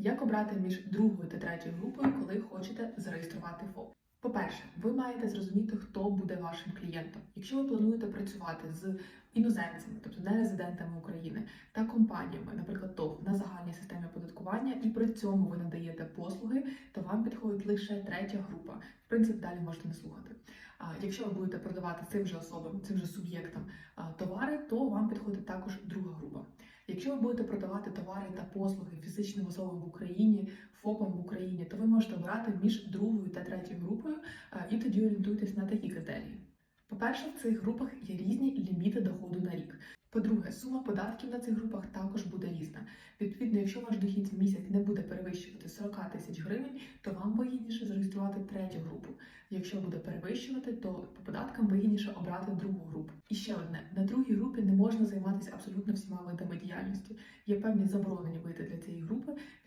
Як обрати між другою та третьою групою, коли хочете зареєструвати ФОП? По-перше, ви маєте зрозуміти, хто буде вашим клієнтом. Якщо ви плануєте працювати з іноземцями, тобто не резидентами України, та компаніями, наприклад, ТОВ на загальній системі оподаткування, і при цьому ви надаєте послуги, то вам підходить лише третя група. В принципі, далі можете не слухати. А якщо ви будете продавати цим же особам, цим же суб'єктам товари, то вам підходить також друга група. Якщо ви будете продавати товари та послуги фізичним особам в Україні, ФОПам в Україні, то ви можете обрати між другою та третьою групою е, і тоді орієнтуйтесь на такі критерії. По-перше, в цих групах є різні ліміти доходу на рік. По-друге, сума податків на цих групах також буде різна. Відповідно, якщо ваш дохід в місяць не буде перевищувати 40 тисяч гривень, то вам вигідніше зареєструвати третю групу. Якщо буде перевищувати, то по податкам вигідніше обрати другу групу. І ще одне: на другій групі можна займатися абсолютно всіма видами діяльності. Є певні заборонені види для цієї групи.